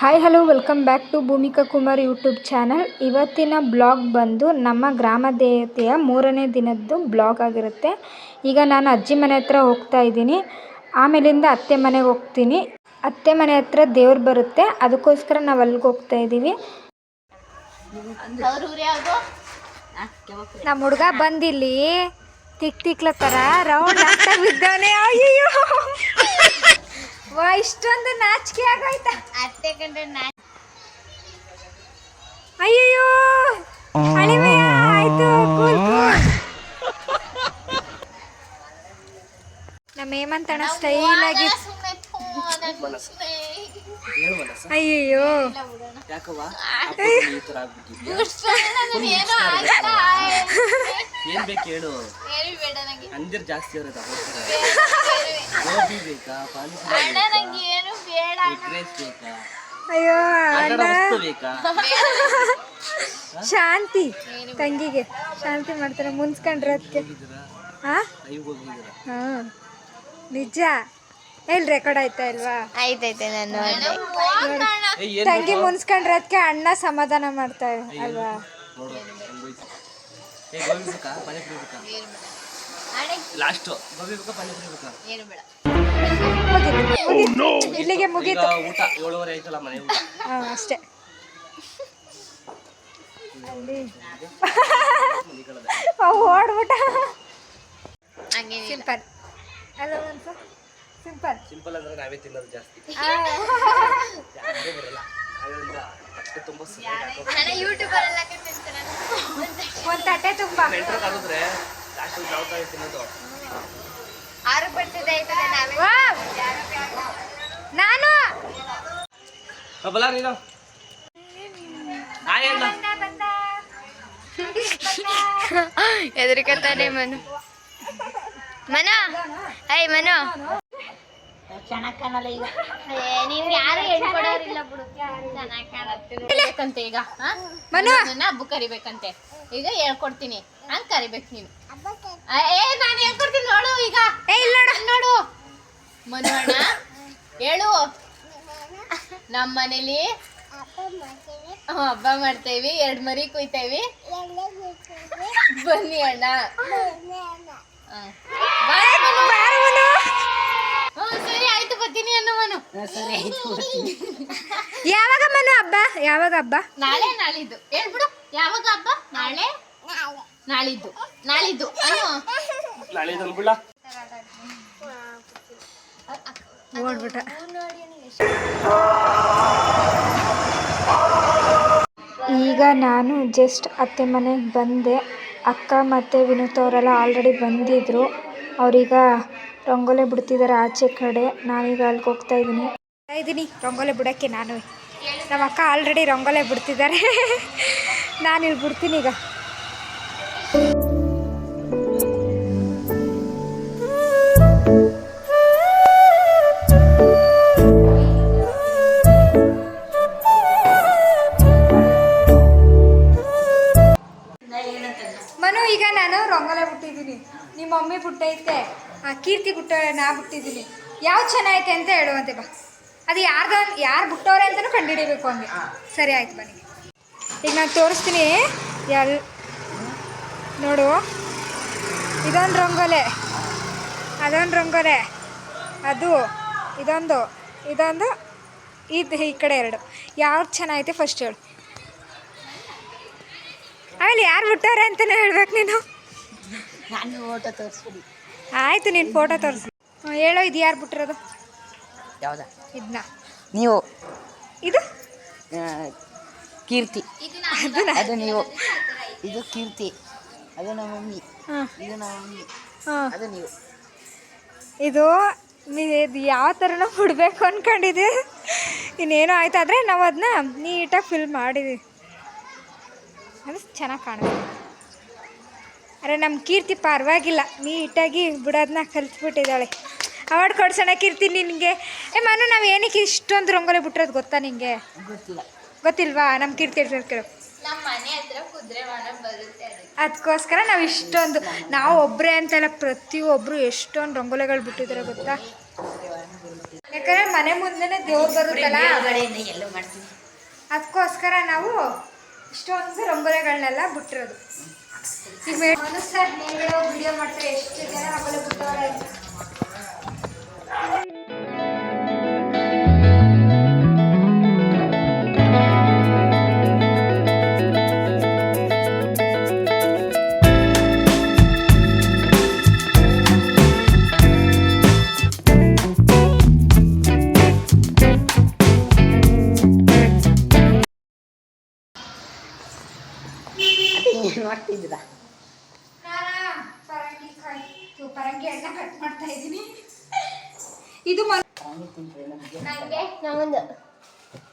Hi hello welcome back to Bhoomika Kumar YouTube channel ಇವತ್ತಿನ blog ಬಂದು ನಮ್ಮ ಗ್ರಾಮ ದೇವತೆಯ ಮೂರನೇ ದಿನದ್ದು ಬ್ಲಾಗ್ ಆಗಿರುತ್ತೆ. ಈಗ ನಾನು ಅಜ್ಜಿ ಮನೆ ಹತ್ರ ಹೋಗ್ತಾ ಇದ್ದೀನಿ. ಆಮೇಲಿಂದ ಅತ್ತೆ ಮನೆಗೆ ಹೋಗ್ತೀನಿ. ಅತ್ತೆ ಮನೆ ಹತ್ರ ದೇವ್ರು ಬರುತ್ತೆ. ಅದಕ್ಕೋಸ್ಕರ ನಾವು ಅಲ್ಲಿಗೆ ಹೋಗ್ತಾ ಇದ್ದೀವಿ. ನಮ್ಮ ಹುಡುಗ ಬಂದಿಲ್ಲಿ. ತಿಕ್ ತಿಕ್ಲ ಥರ ರೌಂಡ್ ಆಗ್ತಾ ಬಿದ್ದವನೇ ಅಯ್ಯೋ ವಾ ಇಷ್ಟೊಂದು ನಾಚಿಕೆ ಆಗೋಯ್ತಾ? ಅತ್ತೆ ಕಂಡ್ರೆ ಅಳಿಮಯ್ಯ ಆಯ್ತು ಕೂಲ್ ಕೂಲ್. ನಮ್ಮ ಹೇಮಂತಣ್ಣ ಸ್ಟೈಲ್ ಆಗಿ ಸುಮ್ಮನೆ ಅಯ್ಯಯ್ಯೋ. ಯಾಕವ್ವ? ಅಪ್ಪಗೆ ಈ ತರ ಆಗ್ಬಿಟ್ಟಿದ್ಯಾ? ಏನೋ ಬೇಕು ಹೇಳು? ಹೇಳಿ ಬೇಡ ನಂಗೆ ಅಂದಿರ್ ಜಾಸ್ತಿ ಇರೋದು ಗೋಬಿ ಬೇಕಾ ಪಾನಿಪುರಿ ಅಣ್ಣ ನಂಗೆ ಏನು ಬೇಡ ಎಗ್ ರೈಸ್ ಬೇಕಾ? ಅಯ್ಯೋ ಅಣ್ಣ. ವಸ್ತು ಬೇಕಾ? ಶಾಂತಿ. ತಂಗಿಗೆ ಶಾಂತಿ ಮಾಡ್ತಾರೆ ಮುನ್ಸ್ಕೊಂಡ್ರೆ ಅದಕ್ಕೆ. ಹೋಗಿದ್ದೀರಾ? ಹಾ ಲೈವ್ ಹೋಗಿದ್ದೀರಾ? ಹಾ. ನಿಜ? ಎಲ್ಲಿ ರೆಕಾರ್ಡ್ ಆಯ್ತಾ ಇಲ್ವಾ? ಆಯ್ತೈತೆ ನಾನು ಏ ಏನ್ ತಂಗಿ ಮುನ್ಸ್ಕೊಂಡ್ರೆ ಅದಕ್ಕೆ ಅಣ್ಣ ಸಮಾಧಾನ ಮಾಡ್ತಾರೆ ಅಲ್ವಾ? ನೋಡು ಹೆಂಗೋಯ್ತು ಏ ಗೋಬಿ ಬೇಕಾ? ಪಾನಿಪುರಿ ಬೇಕಾ ಲಾಸ್ಟ್ ಗೋಬಿ ಬೇಕಾ ಪಾನಿಪುರಿ ಬೇಕಾ ಏನು ಬೇಡ. ಮುಗೀತು, ಮುಗೀತು. ಇಲ್ಲಿಗೆ ಮುಗಿತು. ಊಟ ಏಳುವರೆ ಆಯ್ತಲ್ಲ ಮನೆ ಊಟ. ಹಾ ಅಷ್ಟೇ. ಓಡ್ಬಿಟ್ಟ. ಸಿಂಪಲ್ ಅಲ್ಲ ಒಂದು ಸಿಂಪಲ್ ಸಿಂಪಲ್ ಅಂದ್ರೆ ನಾವೇ ತಿನ್ನೋದು ಜಾಸ್ತಿ. ಆ, ಯಾರೇ ಬರಲ್ಲ. ಅದರಿಂದ ತಟ್ಟೆ ತುಂಬ ಅಣ್ಣ ಯೂಟ್ಯೂಬರ್ ಎಲ್ಲ ತಿಂತಾರೆ ಒಂದ್ ತಟ್ಟೆ ತುಂಬ. ನೆಂಟ್ರ ಕರೆದ್ರೆ ಆರು ಬರ್ತದೆ ನಾನು! ಬಲ ನೀನು. ಮನು. ಮನ ಐ ಮನು. ನೀನ್ ಯಾರು ಹೇಳ್ಕೊಡೋರಿಲ್ಲ ಬಿಡು. ಚೆನ್ನಾಗಿ ಕಾಣತ್ತೆ ಈಗ? ಮನು. ಹಬ್ಬ ಕರಿಬೇಕಂತೆ. ಈಗ ಹೇಳ್ಕೊಡ್ತೀನಿ. ಹಂಗ್ ಕರಿಬೇಕು ನೀನು. ಏ ನಾನು ಹೇಳ್ಕೊಡ್ತೀನಿ ನೋಡು ಈಗ. ಏ ಇಲ್ಲ ನೋಡು. ನೋಡು. ಮನು ಅಣ್ಣ ಹೇಳು. ನಮ್ಮ ಮನೇಲಿ ಹಬ್ಬ ಮಾಡ್ತೇವಿ ಎರಡ್ ಮರಿ ಕುಯ್ತೇವಿ. ಬನ್ನಿ ಅಣ್ಣ. ಸರಿ ಆಯ್ತು ಬರ್ತೀನಿ ಅನ್ನು ಮನು. ಯಾವಾಗ ಮನು ಹಬ್ಬ? ಯಾವಾಗ ಹಬ್ಬ? ನಾಳೆ ನಾಳಿದ್ದು. ಹೇಳ್ಬಿಡು ಯಾವಾಗ ಹಬ್ಬ? ನಾಳೆ. ನಾಳಿದ್ದು ನಾಳಿದ್ದು ಈಗ ನಾನು ಜಸ್ಟ್ ಅತ್ತೆ ಮನೆಗೆ ಬಂದೆ. ಅಕ್ಕ ಮತ್ತು ವಿನೋತ್ ಅವರೆಲ್ಲ ಆಲ್ರೆಡಿ ಬಂದಿದ್ದರು ಅವರೀಗ ರಂಗೋಲೆ ಬಿಡ್ತಿದ್ದಾರೆ ಆಚೆ ಕಡೆ. ನಾನೀಗ ಅಲ್ಲಿಗೆ ಹೋಗ್ತಾ ಇದ್ದೀನಿ. ಇದ್ದೀನಿ. ರಂಗೋಲೆ ಬಿಡೋಕ್ಕೆ ನಾನು. ನಮ್ಮ ಅಕ್ಕ ಆಲ್ರೆಡಿ ರಂಗೋಲೆ ಬಿಡ್ತಿದ್ದಾರೆ ನಾನು ಇಲ್ಲಿ ಬಿಡ್ತೀನಿ ಈಗ. ರಂಗೋಲೆ ನಿಮ್ಮ ಮಮ್ಮಿ ಬುಟ್ಟೈತೆ ಆ ಕೀರ್ತಿ ಬಿಟ್ಟವಳೆ ನಾ ಬಿಟ್ಟಿದ್ದೀನಿ ಯಾವ್ದು ಚೆನ್ನಾಗೈತೆ ಅಂತ ಹೇಳುವಂತೆ ಬಾ. ಅದು ಯಾರ್ದ ಯಾರು ಬಿಟ್ಟವ್ರೆ ಅಂತಲೂ ಕಂಡುಹಿಡಿಬೇಕು ಹಂಗೆ. ಸರಿ ಆಯ್ತು ಬನ್ನಿ. ಈಗ ನಾನು ತೋರಿಸ್ತೀನಿ. ಎಲ್ ನೋಡು. ಇದೊಂದು ರಂಗೋಲೆ. ಅದೊಂದು ರಂಗೋಲೆ. ಅದು ಇದೊಂದು ಇದೊಂದು ಇದು ಈ ಕಡೆ ಎರಡು. ಯಾವ್ದು ಚೆನ್ನಾಗೈತೆ ಫಸ್ಟ್ ಹೇಳು. ಆಮೇಲೆ ಯಾರು ಬಿಟ್ಟವ್ರೆ ಅಂತಲೇ ಹೇಳ್ಬೇಕು ನೀನು. ನಾನು ಫೋಟೋ ತೋರಿಸ್ಬಿಡಿ. ಆಯಿತು ನೀನು ಫೋಟೋ ತೋರಿಸಿ. ಹೇಳೋ ಇದು ಯಾರು ಬಿಟ್ಟಿರೋದು? ಯಾವ್ದ? ಇದನ್ನ ನೀವು. ಇದು? ಆ, ಕೀರ್ತಿ. ಅದನ್ನ ಅದು ನೀವು. ಇದು ಕೀರ್ತಿ. ಅದು ನಮ್ಮ ಮಮ್ಮಿ. ಹಾಂ. ಇದು ನಮ್ಮ ಮಮ್ಮಿ. ಹಾಂ. ಅದು ನೀವು. ಇದು ನೀ- ಇದು ಯಾವ ಥರನೋ ಬಿಡಬೇಕು ಅಂದ್ಕೊಂಡಿದ್ದೆ ಇನ್ನೇನೋ ಆಯ್ತಾದ್ರೆ ಆದರೆ ನಾವು ಅದನ್ನ ನೀಟಾಗಿ ಫಿಲ್ ಮಾಡಿದ್ವಿ. ಅದು ಚೆನ್ನಾಗಿ ಕಾಣುತ್ತೆ. ಅರೆ ನಮ್ಮ ಕೀರ್ತಿ ಪರವಾಗಿಲ್ಲ. ನೀಟಾಗಿ ಬಿಡೋದನ್ನ ಕಲಿತ್ಬಿಟ್ಟಿದ್ದಾಳೆ ಅವಾರ್ಡ್ ಕೊಡ್ಸೋಣ ಕೀರ್ತಿ ನಿನಗೆ. ಏ ಮನು ನಾವು ಏನಕ್ಕೆ ಇಷ್ಟೊಂದು ರಂಗೋಲಿ ಬಿಟ್ಟಿರೋದು ಗೊತ್ತಾ ನಿನಗೆ ಗೊತ್ತಿಲ್ಲ. ಗೊತ್ತಿಲ್ವಾ? ನಮ್ಮ ಕೀರ್ತಿ ಹೇಳ್ತಾರೆ ಕೇಳು. ನಮ್ಮ ಮನೆ ಹತ್ರ ಕುದುರೆ ಬರುತ್ತೆ ಅದಕ್ಕೋಸ್ಕರ ನಾವು ಇಷ್ಟೊಂದು ನಾವು ಒಬ್ಬರೇ ಅಂತಲ್ಲ ಪ್ರತಿಯೊಬ್ಬರು ಎಷ್ಟೊಂದು ರಂಗೋಲಿಗಳು ಬಿಟ್ಟಿದ್ದಾರೆ ಗೊತ್ತಾ? ಯಾಕಂದ್ರೆ ಮನೆ ಮುಂದೆನೆ ದೇವ್ರು ಬರುತ್ತಲ್ಲ? ಅದಕ್ಕೋಸ್ಕರ ನಾವು ಇಷ್ಟೊಂದು ರಂಗೋಲಿಗಳನ್ನೆಲ್ಲ ಬಿಟ್ಟಿರೋದು. ಈಗ ಮನುಷ್ಯ ವಿಡಿಯೋ ಮಾಡ್ತಾರೆ ಎಷ್ಟು ಜನ ರಂಗೋಲಿ ಬಿಟ್ಟವ್ರೆ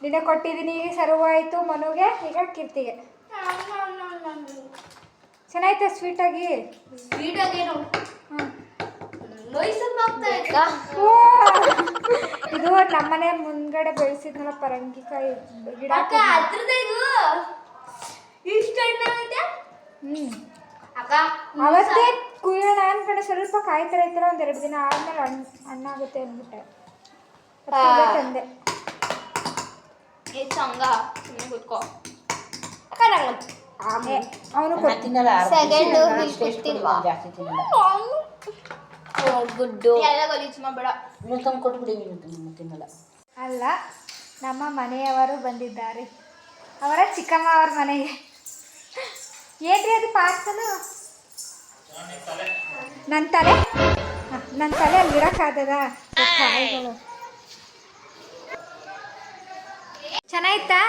ನಿನ್ನೆ ಕೊಟ್ಟಿದ್ದೀನಿ ಈಗ ಸರ್ವ್ ಆಯಿತು ಮನುಗೆ ಈಗ ಕೀರ್ತಿಗೆ. ಚೆನ್ನಾಯ್ತಾ ಸ್ವೀಟಾಗಿ ಸ್ವೀಟಾಗೇನು! ಇದು ನಮ್ಮನೆ ಮುಂದ್ಗಡೆ ಬೆಳೆಸಿದ್ನಲ್ಲ ಪರಂಗಿಕಾಯಿ ಗಿಡ ಅವತ್ತೇ ಕುಯ್ಯೋಣ ಅನ್ಕೊಂಡೆ ಸ್ವಲ್ಪ ಕಾಯಿ ಥರ ಐತಲ್ಲ ಒಂದ್ ಎರಡು ದಿನ ಆದ್ಮೇಲೆ ಹಣ್ಣು ಹಣ್ಣಾಗುತ್ತೆ ಅಂದ್ಬಿಟ್ಟೆ. ತಂದೆ. ಏ ಹಂಗ ಸುಮ್ಮನೆ ಕೂತ್ಕೋ. ಅಕ್ಕ ಆಮೇಲೆ ಅವನು ತಿನ್ನಲ್ಲ ಸೆಕೆಂಡ್ ಕೊಡ್ತಿಲ್ವಾ? ಜಾಸ್ತಿ ಗುಡ್ಡು. ಎಲ್ಲ ಗಲೀಜು ಮಾಡಬೇಡ ಇನ್ನೊಂದು ತಂದು ಕೊಟ್ಬಿಡಿ ನೀನು ತಿನ್ನ- ತಿನ್ನಲ್ಲ. ಅಲ್ಲ ನಮ್ಮ ಮನೆಯವರು ಬಂದಿದ್ದಾರೆ. ಅವರ ಚಿಕ್ಕಮ್ಮ ಅವ್ರ ಮನೆಗೆ. ಏನ್ರಿ ಅದು ಪಾರ್ಸಲು? ನನ್ನ ತಲೆ ನನ್ನ ತಲೆ ಅಲ್ಲಿ ಇಡಕ್ಕಾಗದ ಕಾಯಿಗಳು. ಚೆನ್ನಾಯ್ತಾ?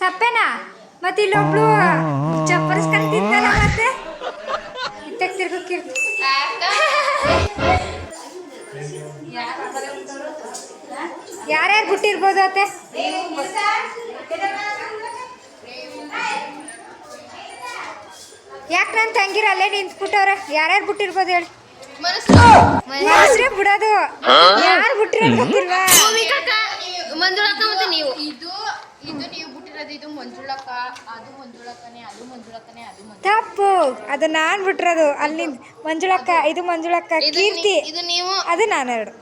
ಸಪ್ಪೆನಾ? ಮತ್ತೆ ಇಲ್ಲೊಬ್ಳು ಮತ್ತೆ? ತಿರ್ಗಕ್ಕಿರ್ತಿ ಯಾರ್ಯಾರು ಬಿಟ್ಟಿರ್ಬೋದು ಅತ್ತೆ? ಯಾಕೆ ನನ್ನ ತಂಗಿರ ಅಲ್ಲೇ ನಿಂತ್ಬಿಟ್ಟವ್ರೆ? ಯಾರ್ಯಾರು ಬಿಟ್ಟಿರ್ಬೋದು ಹೇಳಿ? ಬಿಡೋದು. ಯಾರು ಬಿಟ್ಟಿರೋದು ಗೊತ್ತಿಲ್ವಾ? ಮಂಜುಳಕ್ಕ ಮತ್ತೆ ನೀವು. ಇದು ಇದು ನೀವು ಬಿಟ್ಟಿರೋದು ಇದು ಮಂಜುಳಕ್ಕ ಅದು ಮಂಜುಳಕ್ಕನೇ ಅದು ಮಂಜುಳಕ್ಕನೇ ಅದು ಮಂಜುಳಕ್ಕ. ತಪ್ಪು. ಅದು ನಾನು ಬಿಟ್ಟಿರೋದು. ಅಲ್ಲಿ ಮಂಜುಳಕ್ಕ ಇದು ಮಂಜುಳಕ್ಕ ಕೀರ್ತಿ. ಇದು ನೀವು ಅದು ನಾನೆರಡು.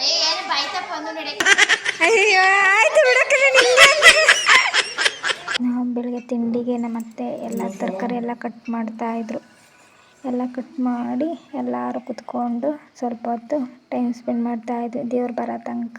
ಅಯ್ಯ ಏನು ಬಾಯ್ತಪ್ಪ ಒಂದು ನಡೆ ಅಯ್ಯೋ ಆಯ್ತು ಬಿಡಕ್ಕೆ ನಾವು ಬೆಳಗ್ಗೆ ತಿಂಡಿಗೆ ನಮ್ಮತ್ತೆ ಎಲ್ಲ ತರಕಾರಿ ಎಲ್ಲ ಕಟ್ ಮಾಡ್ತಾ ಇದ್ರು. ಎಲ್ಲ ಕಟ್ ಮಾಡಿ ಎಲ್ಲರೂ ಕುತ್ಕೊಂಡು ಸ್ವಲ್ಪ ಹೊತ್ತು ಟೈಮ್ ಸ್ಪೆಂಡ್ ಮಾಡ್ತಾ ಇದ್ವಿ. ದೇವ್ರು ಬರೋ ತನಕ.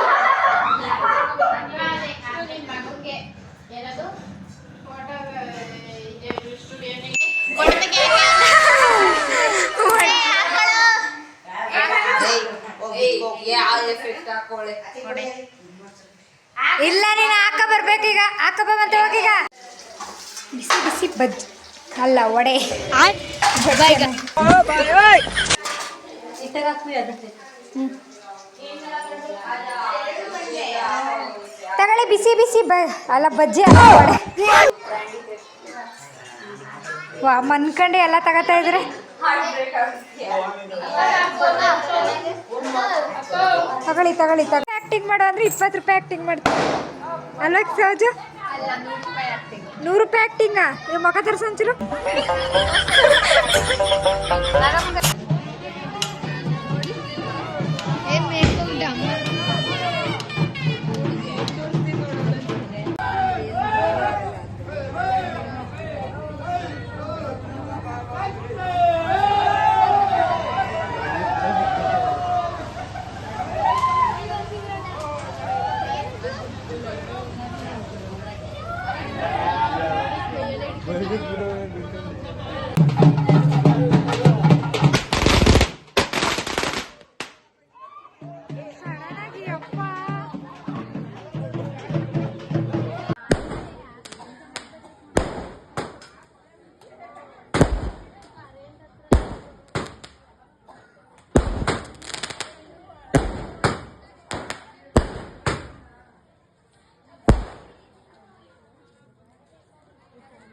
ಇಲ್ಲ ನೀನು ಹಾಕ ಬರ್ಬೇಕೀಗ ಹಾಕ ಬಂತ ಹೋಗೀಗ ಬಿಸಿ ಬಿಸಿ ಬಜ್ಜಿ ಅಲ್ಲ ಹ್ಮ್. ತಗೊಳ್ಳಿ ಬಿಸಿ ಬಿಸಿ. ಬ ಅಲ್ಲ ಬಜ್ಜಿ ಅಲ್ಲ ವಡೆ ವಾ ಮನ್ಕಂಡು ಎಲ್ಲ ತಗೋತಾ ಇದ್ರೆ? ತಗೊಳ್ಳಿ ತಗೊಳ್ಳಿ ತಗೊಳ್ಳಿ. ಆ್ಯಕ್ಟಿಂಗ್ ಮಾಡೋ ಅಂದ್ರೆ ಇಪ್ಪತ್ತು ರೂಪಾಯಿ ಆಕ್ಟಿಂಗ್ ಮಾಡ್ತೀನಿ ಅಲ್ಲ ಸಹಜ ನೂರು ರೂಪಾಯಿ ಆಕ್ಟಿಂಗ ಈ ಮುಖ ತೋರಿಸಂಚರು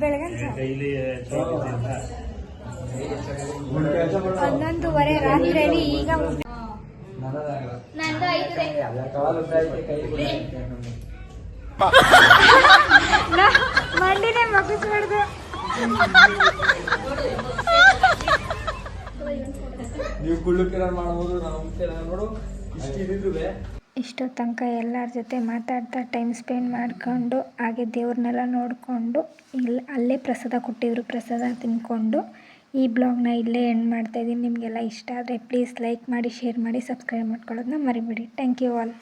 ಬೆಳಗಂತ ಹನ್ನೊಂದುವರೆ ರಾತ್ರಿಯಲ್ಲಿ ಈಗ. ನಂದು ಐತೆ ಮಂಡಿನೇ ಮಗಿಸ್ಬಾರ್ದು ನೀವು ಕುಳ್ಳು ಕಿರಣ್ ಮಾಡ್ಬೋದು ನಾವು ನೋಡು. ಇಷ್ಟಿದ್ರು ಇಷ್ಟೋ ತನಕ ಎಲ್ಲರ ಜೊತೆ ಮಾತಾಡ್ತಾ ಟೈಮ್ ಸ್ಪೆಂಡ್ ಮಾಡಿಕೊಂಡು ಹಾಗೆ ದೇವ್ರನ್ನೆಲ್ಲ ನೋಡಿಕೊಂಡು ಇಲ್ಲಿ ಅಲ್ಲೇ ಪ್ರಸಾದ ಕೊಟ್ಟಿದ್ರು ಪ್ರಸಾದ ತಿನ್ಕೊಂಡು ಈ ಬ್ಲಾಗ್ನ ಇಲ್ಲೇ ಎಂಡ್ ಮಾಡ್ತಾಯಿದ್ದೀನಿ ನಿಮಗೆಲ್ಲ ಇಷ್ಟ ಆದರೆ ಪ್ಲೀಸ್ ಲೈಕ್ ಮಾಡಿ ಶೇರ್ ಮಾಡಿ ಸಬ್ಸ್ಕ್ರೈಬ್ ಮಾಡ್ಕೊಳ್ಳೋದನ್ನ ಮರಿಬೇಡಿ. Thank you all